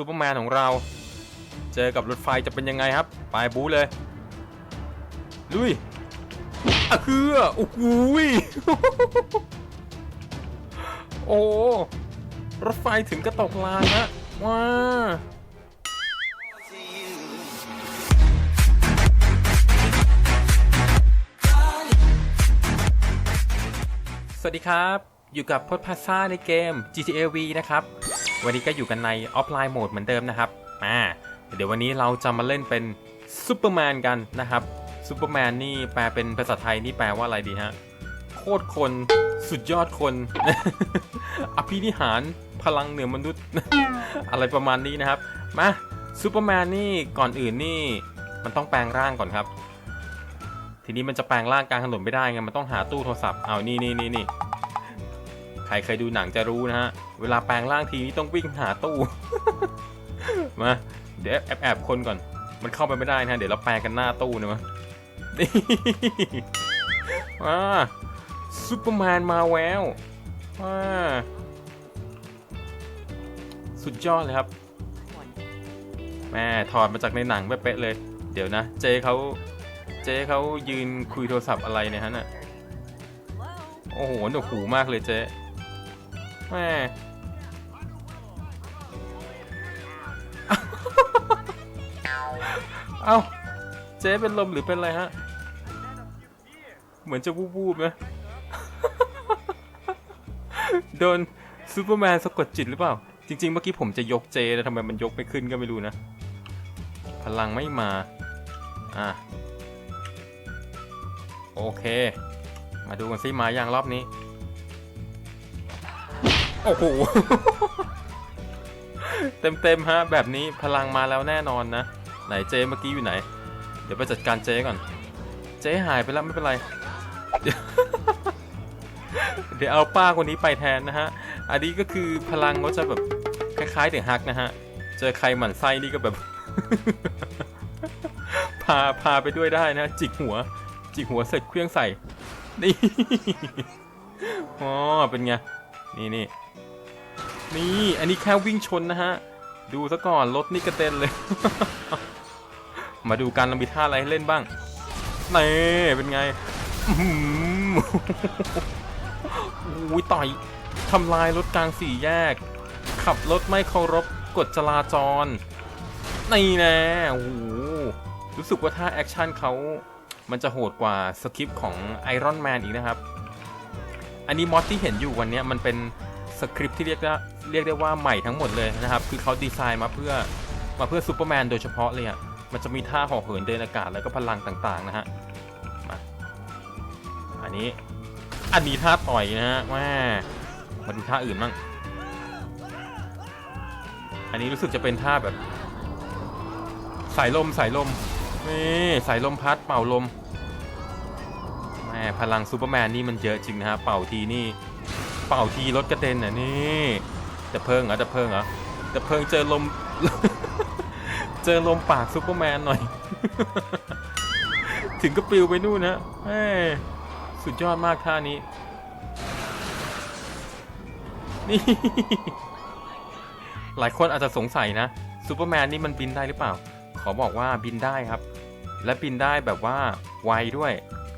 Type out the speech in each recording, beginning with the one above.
ซูเปอร์แมนของเรา เจอกับรถไฟจะเป็นยังไงครับ ไปบู๊เลย ลุยอะคือโอ้โหยโอ้รถไฟถึงกระตกลานนะว้าสวัสดีครับ อยู่กับพดพาซ่าในเกม GTA V นะครับ วันนี้ก็อยู่กันในออฟไลน์โหมดเหมือนเดิมนะครับอ่าเดี๋ยววันนี้เราจะมาเล่นเป็นซูเปอร์แมนกันนะครับซูเปอร์แมนนี่แปลเป็นภาษาไทยนี่แปลว่าอะไรดีฮะ โคตรคนสุดยอดคน อภินิหารพลังเหนือมนุษย์ อะไรประมาณนี้นะครับ มาซูเปอร์แมนนี่ก่อนอื่นนี่มันต้องแปลงร่างก่อนครับ ทีนี้มันจะแปลงร่างกลางถนนไม่ได้ไงมันต้องหาตู้โทรศัพท์เอานี่นี่นี่นี่ ใครเคยดูหนังจะรู้นะฮะ เวลาแปลงร่างทีนี้ต้องวิ่งหาตู้ มา เดี๋ยวแอบแอบคนก่อน มันเข้าไปไม่ได้นะ เดี๋ยวเราแปลงกันหน้าตู้นะมะนี่มาซูเปอร์แมนมาแววมาสุดยอดเลยครับ แม่ถอดมาจากในหนังเป๊ะเลย เดี๋ยวนะ เจเขาเจเขายืนคุยโทรศัพท์อะไรเนี่ยฮะน่ะโอ้โหหนวกหูมากเลยเจ๊ แม่เอ้าเจ๊เป็นลมหรือเป็นอะไรฮะ เหมือนจะวูบๆนะโดนซูเปอร์แมนสะกดจิตหรือเปล่า จริง ๆ เมื่อกี้ผมจะยกเจแต่ทำไมมันยกไม่ขึ้นก็ไม่รู้นะ พลังไม่มา อะ โอเค มาดูกันซิมาอย่างรอบนี้ โอ้โหเต็มเต็มๆฮะ แบบนี้พลังมาแล้วแน่นอนนะ ไหนเจเมื่อกี้อยู่ไหน เดี๋ยวไปจัดการเจก่อน เจหายไปแล้วไม่เป็นไร เดี๋ยวเอาป้าคนนี้ไปแทนนะฮะ อันนี้ก็คือพลังเขาจะแบบคล้ายๆถึงฮักนะฮะ เจอใครหมั่นไส้นี่ก็แบบ พาพาไปด้วยได้นะ จิกหัว จิกหัวเสร็จเครื่องใส่ นี่ อ๋อ เป็นไง นี่นี่ นี่อันนี้แค่วิ่งชนนะฮะ ดูซะก่อนรถนี่กระเด็นเลย มาดูการลำบิท่าอะไรให้เล่นบ้างนี่เป็นไงอุ้ยต่อยทำลายรถกลางสี่แยก ขับรถไม่เคารพกฎจราจรนี่แน่โอ้โหรู้สึกว่าท่าแอคชั่นเขามันจะโหดกว่าสคริปต์ของ Iron Man อีกนะครับ อันนี้มอดที่เห็นอยู่วันนี้มันเป็น สคริปต์ที่เรียกได้เรียกได้ว่าใหม่ทั้งหมดเลยนะครับ คือเขาดีไซน์มาเพื่อมาเพื่อซูเปอร์แมนโดยเฉพาะเลยอะมันจะมีท่าห่อเหินเดินอากาศแล้วก็พลังต่างๆนะฮะมาอันนี้อันนี้ท่าต่อยนะฮะแม่มาดูท่าอื่นบ้างอันนี้รู้สึกจะเป็นท่าแบบ สายลมสายลมนี่สายลมพัดเป่าลมแม่พลังซูเปอร์แมนนี่มันเยอะจริงนะฮะเป่าทีนี่ เป่าทีรถกระเด็นอะนี่แต่เพิงเหรอแต่เพิงเหรอแต่เพิงเจอลม เจอลมปากซูเปอร์แมนหน่อย ถึงก็ปลิวไปนู่นนะแม่สุดยอดมากท่านี้ นี่ หลายคนอาจจะสงสัยนะซูเปอร์แมนนี่มันบินได้หรือเปล่า ขอบอกว่าบินได้ครับ และบินได้แบบว่าไวด้วย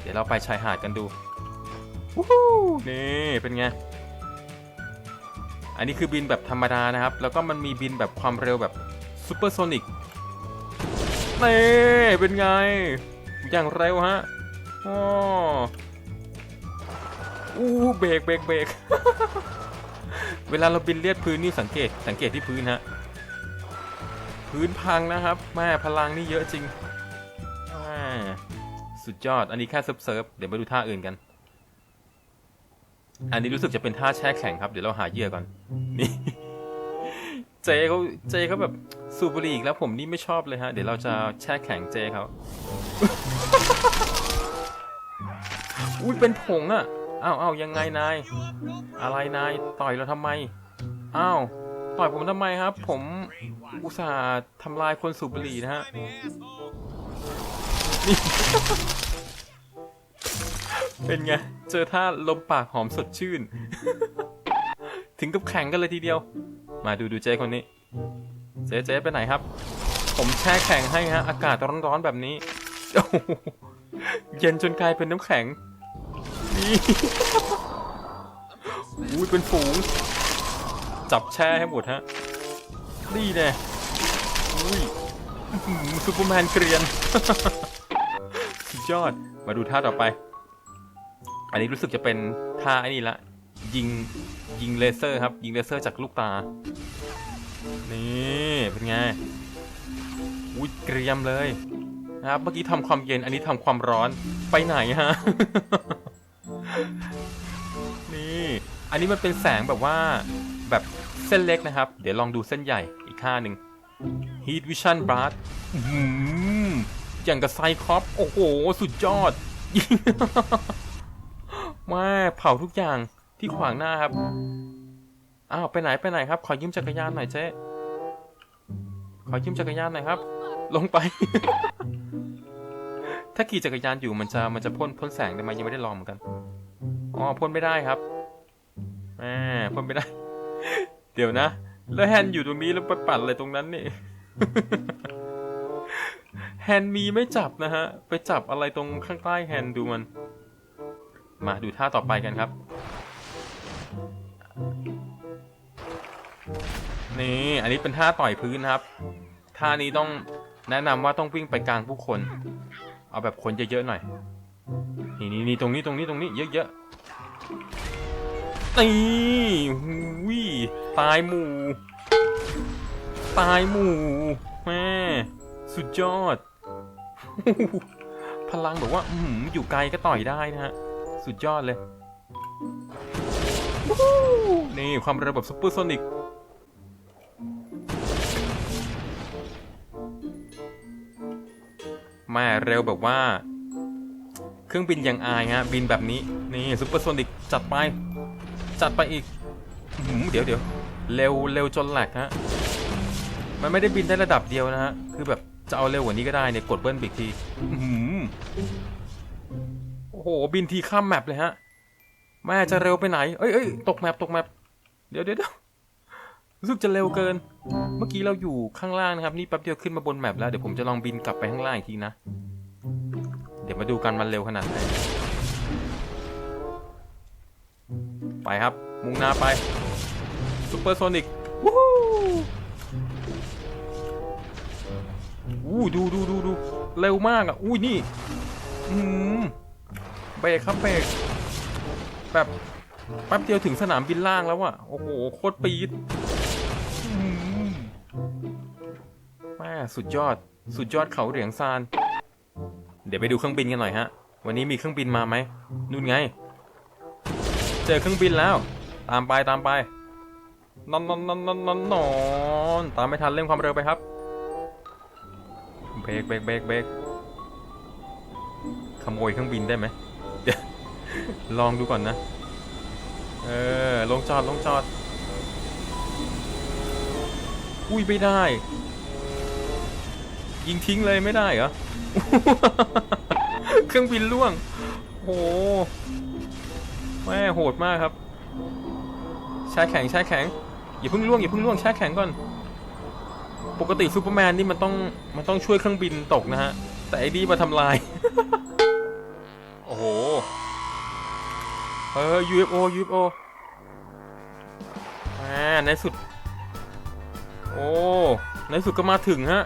เดี๋ยวเราไปชายหาดกันดูวู้นี่เป็นไง อันนี้คือบินแบบธรรมดานะครับ แล้วก็มันมีบินแบบความเร็วแบบซูเปอร์โซนิกเน่เป็นไง อย่างเร็วฮะอ๋ออู้เบรกเบรกเบรกเวลาเราบินเลียดพื้นนี่สังเกตสังเกตที่พื้นฮะ พื้นพังนะครับแม่พลังนี่เยอะจริงแม่สุดยอด อันนี้แค่เซิร์ฟเซิร์ฟเดี๋ยวมาดูท่าอื่นกัน อันนี้รู้สึกจะเป็นท่าแช่แข็งครับ เดี๋ยวเราหาเหยื่อก่อน นี่ เจเขาเจเขาแบบสูบบุหรี่อีกแล้วผมนี่ไม่ชอบเลยฮะ เดี๋ยวเราจะแช่แข็งเจเขาอุ้ยเป็นผงอะอ้าวอ้าวยังไงนาย อะไรนายต่อยเราทำไม อ้าวต่อยผมทำไมครับ ผมอุตส่าห์ทำลายคนสูบบุหรี่นะฮะ เป็นไง เจอท่าลมปากหอมสดชื่น ถึงกับแข่งกันเลยทีเดียว มาดูดูเจคนนี้ เจ๊เจ๊ไปไหนครับ ผมแช่แข็งให้ฮะ อากาศร้อนๆแบบนี้โอ้โหเย็นจนกลายเป็นน้ำแข็ง นี่อุ้ยเป็นฝูง จับแช่ให้หมดฮะ นี่แน่อุ้ยอื้อหือซูเปอร์แมนเกรียน สุดยอด มาดูท่าต่อไป อันนี้รู้สึกจะเป็นท่าไอ้นี่ละยิงยิงเลเซอร์ครับ ยิงเลเซอร์จากลูกตา นี่เป็นไงอุ้ยเกรียมเลยนะครับเมื่อกี้ทำความเย็นอันนี้ทำความร้อนไปไหนฮะนี่อันนี้มันเป็นแสงแบบว่าแบบเส้นเล็กนะครับ เดี๋ยวลองดูเส้นใหญ่อีกค่าหนึ่ง Heat Vision Blast อื้อหืออย่างกับไซคอป โอ้โห สุดยอดยิง มาเผาทุกอย่างที่ขวางหน้าครับ อ้าวไปไหนไปไหนครับ ขอยืมจักรยานหน่อยเจ๊ ขอยืมจักรยานหน่อยครับ ลงไป ถ้าขี่จักรยานอยู่มันจะมันจะพ่นพ่นแสงได้ไหมยังไม่ได้ลองเหมือนกัน อ๋อพ่นไม่ได้ครับแหมพ่นไม่ได้ เดี๋ยวนะ แล้วแฮนด์อยู่ตรงนี้แล้วไปปัดอะไรตรงนั้นนี่ แฮนด์มีไม่จับนะฮะ ไปจับอะไรตรงข้างใต้แฮนด์ดูมัน มาดูท่าต่อไปกันครับ นี่อันนี้เป็นท่าต่อยพื้นครับ ท่านี้ต้องแนะนำว่าต้องวิ่งไปกลางผู้คน เอาแบบคนเยอะๆหน่อย นี่นี่นี่ตรงนี้ตรงนี้ตรงนี้เยอะๆนี่หูยตายหมู่ ตายหมู่แม่สุดยอด พลังแบบว่าอยู่ไกลก็ต่อยได้นะฮะ สุดยอดเลย นี่ความเร็วแบบซุปเปอร์โซนิกม่เร็วแบบว่า เครื่องบินยังอายฮะบินแบบนี้ นี่ซุปเปอร์โซนิกจัดไป จัดไปอีกอเดี๋ยวเดี๋ยวเร็วเร็วจนแหลกฮะ มันไม่ได้บินได้ระดับเดียวนะฮะ คือแบบจะเอาเร็วกว่านี้ก็ได้เนี่ย กดเบิ้ลบิกทีอื้อหือ โอ้โห บินทีข้ามแมปเลยฮะ แม่จะเร็วไปไหน เอ้ยเอ้ยตกแมปตกแมปเดี๋ยวเดี๋ยวรู้สึกจะเร็วเกิน เมื่อกี้เราอยู่ข้างล่างนะครับ นี่แป๊บเดียวขึ้นมาบนแมปแล้ว เดี๋ยวผมจะลองบินกลับไปข้างล่างอีกทีนะ เดี๋ยวมาดูกันมันเร็วขนาดไหน ไปครับ มุ่งหน้าไปซูเปอร์โซนิกวู้ฮู้อู้ดูดูดูดูเร็วมากอะอู้ยนี่ อืม เบรกครับเบรกแบบแป๊บเดียวถึงสนามบินล่างแล้วอะโอ้โหโคตรปี๊ดแม่สุดยอด สุดยอดเขาเหรียงซาน เดี๋ยวไปดูเครื่องบินกันหน่อยฮะ วันนี้มีเครื่องบินมาไหมนู่นไง เจอเครื่องบินแล้ว ตามไปตามไปนอนนอนนอนนอนนอนนอนตามไม่ทันเร่งความเร็วไปครับเบรกเบรกเบรกเบรกขโมยเครื่องบินได้ไหม เดี๋ยวลองดูก่อนนะ เออ ลงจอดลงจอด อุ้ยไม่ได้ ยิงทิ้งเลยไม่ได้เหรอ เครื่องบินล่วง โห แม่โหดมากครับแช่แข็งแช่แข็ง อย่าเพิ่งล่วงอย่าเพิ่งล่วงแช่แข็งก่อน ปกติซูเปอร์แมนนี่มันต้องมันต้องช่วยเครื่องบินตกนะฮะ แต่ไอ้นี่มาทำลาย เออ UFO UFO อ่าในสุด โอ้ ในสุดก็มาถึงฮะ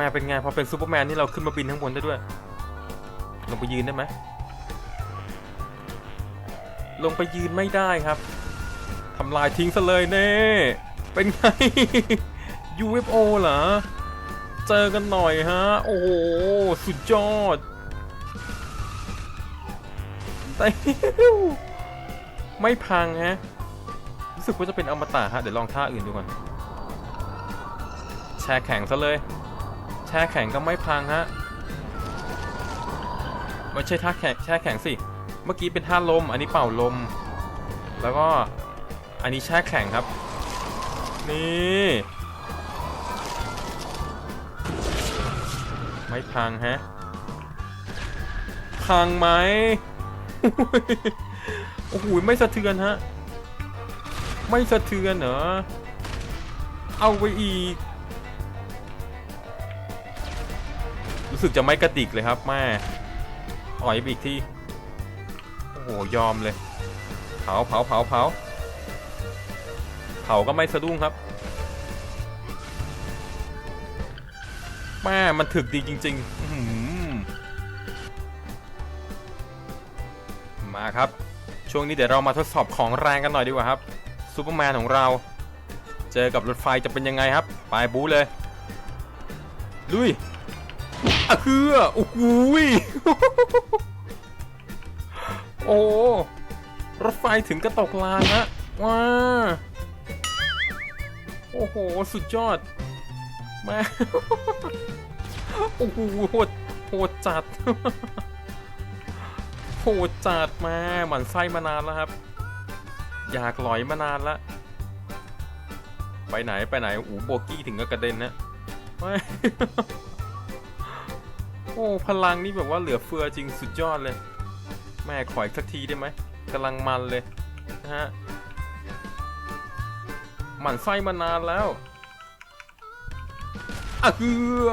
ม่เป็นไง พอเป็นซูเปอร์แมนนี่เราขึ้นมาบินข้างบนได้ด้วย ลงไปยืนได้ไหม ลงไปยืนไม่ได้ครับ ทำลายทิ้งซะเลยเน่เป็นไง UFO เหรอ เจอกันหน่อยฮะ โอ้โห สุดยอด แต่ไม่พังฮะ รู้สึกว่าจะเป็นอมตะฮะ เดี๋ยวลองท่าอื่นดูก่อน แช่แข็งซะเลย แช่แข็งก็ไม่พังฮะ ไม่ใช่ท่าแข็งแช่แข็งสิ เมื่อกี้เป็นท่าลม อันนี้เป่าลม แล้วก็อันนี้แช่แข็งครับ นี่ไม่พังฮะ พังไหม โอ้โหไม่สะเทือนฮะ ไม่สะเทือนเหรอ เอาไปอีก รู้สึกจะไม่กระติกเลยครับแม่อ่อยไปอีกที่ โอ้โหยอมเลย เผาเผาเผาเผาเผาก็ไม่สะดุ้งครับแม่มันถึกดีจริง ๆ มาครับ ช่วงนี้เดี๋ยวเรามาทดสอบของแรงกันหน่อยดีกว่าครับซูเปอร์แมนของเรา เจอกับรถไฟจะเป็นยังไงครับไปบู๊เลยลุยอะคือโอ้โหยโอ้รถไฟถึงกระตกลางนะว้าโอ้โห สุดยอดแม่โอ้โหโหดโหดจัด โหดจัดแมาหมันไส้มานานแล้วครับ อยากหลอยมานานแล้วไปไหนไปไหนอูโบกี้ถึงก็กระเด็นนะไม่โอ้พลังนี่แบบว่าเหลือเฟือจริงสุดยอดเลย แม่ขออีกสักทีได้ไหมกำลังมันเลยนะฮะหมั่นไส้มานานแล้วอะเกือ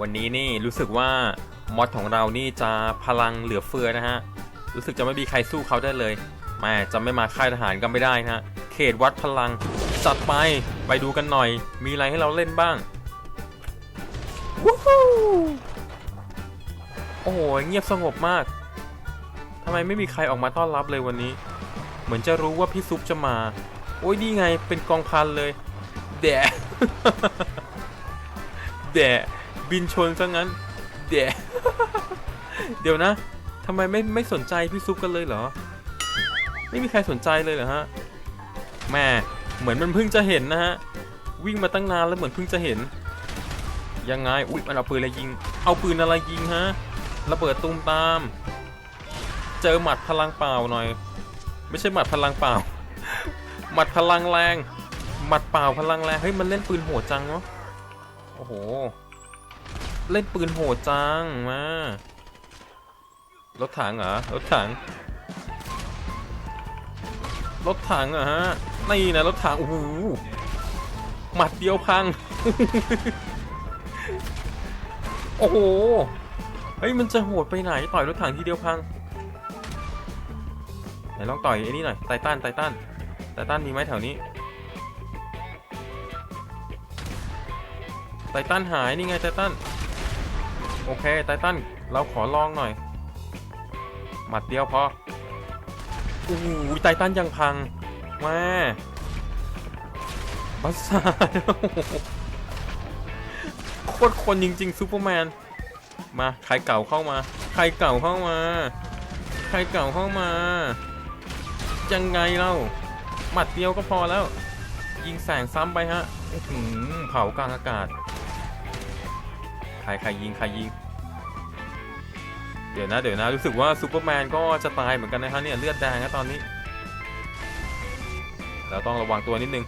วันนี้นี่รู้สึกว่ามอดของเรานี่จะพลังเหลือเฟือนะฮะ รู้สึกจะไม่มีใครสู้เขาได้เลยแม่จะไม่มาค่ายทหารก็ไม่ได้นะฮะ เขตวัดพลัง จัดไป ไปดูกันหน่อย มีอะไรให้เราเล่นบ้างวู้ฮู้โอ้โห เงียบสงบมากทำไมไม่มีใครออกมาต้อนรับเลยวันนี้ เหมือนจะรู้ว่าพี่ซุปจะมา โอ้ยนี่ไงเป็นกองพันเลย แดะแดะ บินชนซะงั้นแดะเดี๋ยวนะทำไมไม่ไม่สนใจพี่ซุปกันเลยเหรอ ไม่มีใครสนใจเลยเหรอฮะแม่เหมือนมันเพิ่งจะเห็นนะฮะ วิ่งมาตั้งนานแล้วเหมือนเพิ่งจะเห็น ยังไง อุ๊ย มันเอาปืนอะไรยิง เอาปืนอะไรยิงฮะ ระเบิดตูมตาม เจอหมัดพลังเปล่าหน่อย ไม่ใช่หมัดพลังเปล่า หมัดพลังแรง หมัดเปล่าพลังแรง เฮ้ย มันเล่นปืนโหดจังเนาะ โอ้โห เล่นปืนโหดจังมารถถังเหรอรถถังรถถังเหรอฮะนี่นะรถถังโอ้โหหมัดเดียวพัง โอ้โหเฮ้ยมันจะโหดไปไหนต่อยรถถังทีเดียวพังไหนลองต่อยไอ้นี่หน่อยไททันไททันไททันมีไหมแถวนี้ไททันหายนี่ไงไททัน โอเคไททันเราขอลองหน่อย หมัดเดียวพอโอ้โหไททันยังพังมาบัสซารโคตรคนจริงๆซูเปอร์แมน มาใครเก่าเข้ามา ใครเก่าเข้ามา ใครเก่าเข้ามา ยังไงเล่าหมัดเดียวก็พอแล้ว ยิงแสงซ้ำไปฮะเผากลางอากาศ รใครยิงใครยิง เดี๋ยวนะเดี๋ยวนะรู้สึกว่าซูเปอร์แมนก็จะตายเหมือนกันนะฮะเนี่ยเลือดแดงนะตอนนี้เราต้องระวังตัวนิดนึง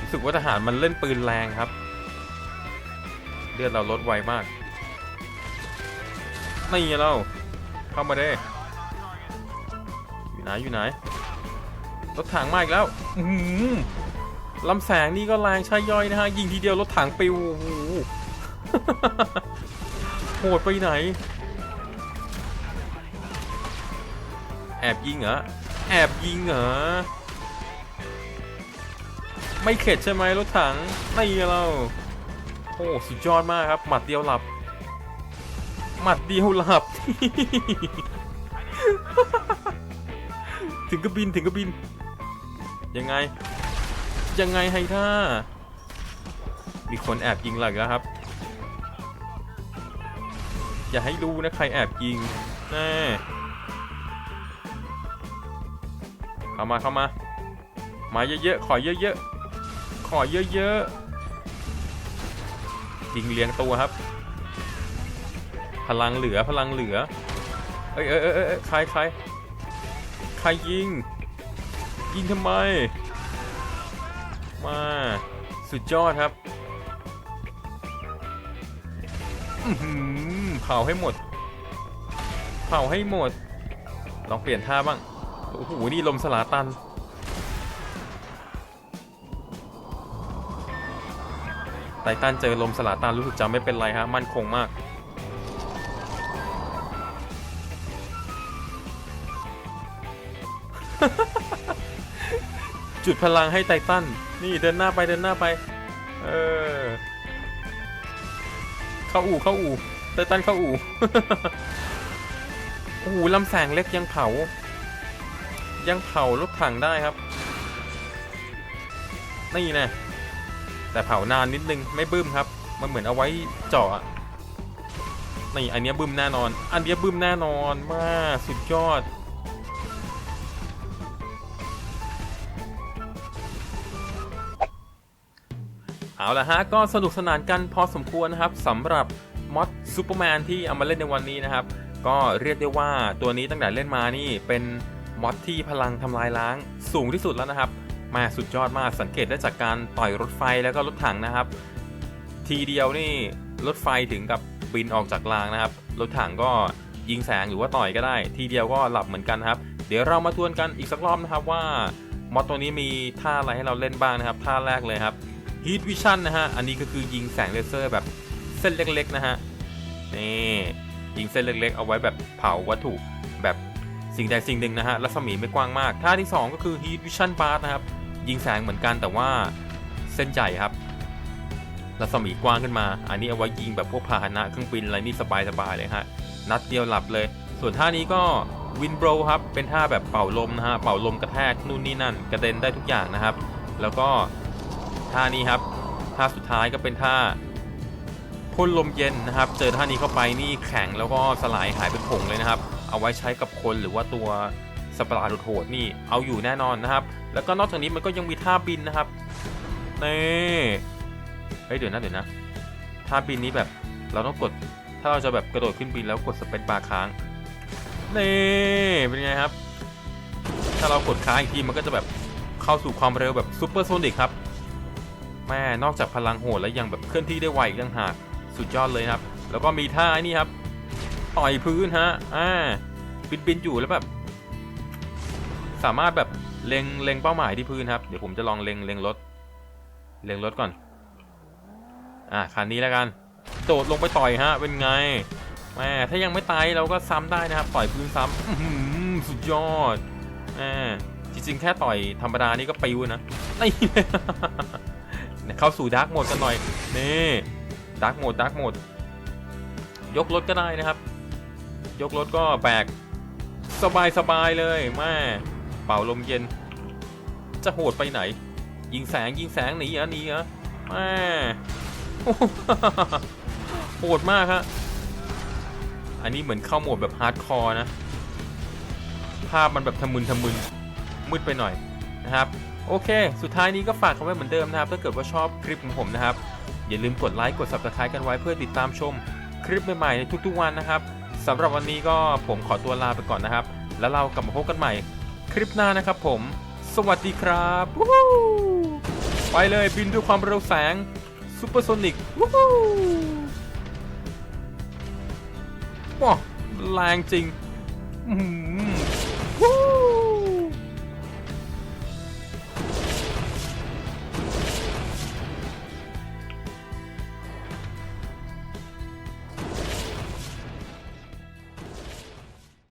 รู้สึกว่าทหารมันเล่นปืนแรงครับ เลือดเราลดไวมากนี่เราเข้ามาได้อยู่ไหนอยู่ไหนรถถังมาอีกแล้ว อื ลำแสงนี่ก็แรงใช่ย่อยนะฮะ ยิงทีเดียวรถถังปิวโหโหดไปไหน แอบยิงเหรอ แอบยิงเหรอ ไม่เข็ดใช่ไหมรถถังไม่เราโอ้สุดยอดมากครับ หมัดเดียวหลับ หมัดเดียวหลับ ถึงกระบินถึงกระบิน ยังไง ยังไงไฮท่ามีคนแอบยิงเราอีกแล้วครับ อย่าให้รู้นะใครแอบยิงแน่เข้ามาเข้ามามาเยอะๆ ขอเยอะๆ ขอเยอะๆ ยิงเลี้ยงตัวครับ พลังเหลือพลังเหลือ เอ้ยเอ้ยเอ้ยใครใครใครยิง ยิงทำไม มาสุดยอดครับเผาให้หมด เผาให้หมด ลองเปลี่ยนท่าบ้าง โอ้โห นี่ลมสลาตัน ไทตันเจอลมสลาตันรู้สึกจะไม่เป็นไรฮะ มั่นคงมาก จุดพลังให้ไททันนี่เดินหน้าไปเดินหน้าไป เออ เข้าอู่เข้าอู่ไททันเข้าอู่โอ้โหลำแสงเล็กยังเผา ยังเผารถถังได้ครับ นี่นะแต่เผานานนิดนึงไม่บึ้มครับ มันเหมือนเอาไว้เจาะนี่อันนี้บึ้มแน่นอน อันนี้บึ้มแน่นอนมากสุดยอด เอาละฮะ ก็สนุกสนานกันพอสมควรนะครับสำหรับมอดซูเปอร์แมนที่เอามาเล่นในวันนี้นะครับ ก็เรียกได้ว่าตัวนี้ตั้งแต่เล่นมานี่เป็นมอดที่พลังทำลายล้างสูงที่สุดแล้วนะครับ มาสุดยอดมากสังเกตได้จากการต่อยรถไฟแล้วก็รถถังนะครับ ทีเดียวนี่รถไฟถึงกับบินออกจากรางนะครับ รถถังก็ยิงแสงหรือว่าต่อยก็ได้ ทีเดียวก็หลับเหมือนกันครับ เดี๋ยวเรามาทวนกันอีกสักรอบนะครับว่ามอดตัวนี้มีท่าอะไรให้เราเล่นบ้างนะครับ ท่าแรกเลยครับ Heat Vision นะฮะ อันนี้ก็คือยิงแสงเลเซอร์แบบเส้นเล็กๆนะฮะ นี่ยิงเส้นเล็กๆ เอาไว้แบบเผาวัตถุแบบสิ่งใดสิ่งหนึ่งนะฮะ รัศมีไม่กว้างมาก ท่าที่ 2 ก็คือ Heat Vision Bar นะครับ ยิงแสงเหมือนกันแต่ว่าเส้นใหญ่ครับ รัศมีกว้างขึ้นมา อันนี้เอาไว้ยิงแบบพวกพาหนะเครื่องบินอะไรนี่สบายๆเลยฮะ นัดเดียวหลับเลย ส่วนท่านี้ก็วินโบรครับ เป็นท่าแบบเป่าลมนะฮะ เป่าลมกระแทกนู่นนี่นั่น กระเด็นได้ทุกอย่างนะครับ แล้วก็ ท่านี้ครับ ท่าสุดท้ายก็เป็นท่าพ่นลมเย็นนะครับ เจอท่านี้เข้าไปนี่แข็งแล้วก็สลายหายเป็นผงเลยนะครับ เอาไว้ใช้กับคนหรือว่าตัวสปาร์โหดนี่เอาอยู่แน่นอนนะครับ แล้วก็นอกจากนี้มันก็ยังมีท่าบินนะครับนี่เฮ้ยเดี๋ยวนะเดี๋ยวนะท่าบินนี้แบบเราต้องกดถ้าเราจะแบบกระโดดขึ้นบินแล้วกดสเปซบาร์ค้างนี่เป็นไงครับ ถ้าเรากดค้างอีกทีมันก็จะแบบเข้าสู่ความเร็วแบบซูเปอร์โซนิกครับ แม่นอกจากพลังโหดแล้วยังแบบเคลื่อนที่ได้ไวอีกต่างหากสุดยอดเลยครับ แล้วก็มีท่าไอ้นี่ครับต่อยพื้นฮะอ่าบินบินอยู่แล้วแบบสามารถแบบเล็งเล็งเป้าหมายที่พื้นครับ เดี๋ยวผมจะลองเล็งเล็งรถ เล็งรถก่อน อ่าคันนี้แล้วกัน โดดลงไปต่อยฮะ เป็นไงแม่ถ้ายังไม่ตายเราก็ซ้ำได้นะครับ ต่อยพื้นซ้ำอื้อหือสุดยอดแม่จริงๆแค่ต่อยธรรมดานี่ก็ปิวนะนี่ เข้าสู่ดาร์กโหมดกันหน่อย นี่ดาร์กโหมดดาร์กโหมดยกรถก็ได้นะครับ ยกรถก็แบกสบายสบายเลยแม่เป่าลมเย็น จะโหดไปไหน ยิงแสงยิงแสงหนีอะหนีอะแม่โหดมากฮะอันนี้เหมือนเข้าโหมดแบบฮาร์ดคอร์นะ ภาพมันแบบทะมึนทะมึนมืดไปหน่อยนะครับ โอเค สุดท้ายนี้ก็ฝากเขาไว้เหมือนเดิมนะครับ ถ้าเกิดว่าชอบคลิปของผมนะครับ อย่าลืมกดไลค์ กด subscribe กันไว้เพื่อติดตามชมคลิปใหม่ๆในทุกๆวันนะครับสำหรับวันนี้ก็ผมขอตัวลาไปก่อนนะครับ แล้วเรากลับมาพบกันใหม่ คลิปหน้านะครับผม สวัสดีครับไปเลยบินด้วยความเร็วแสงซูเปอร์โซนิกว้าวแรงจริงอื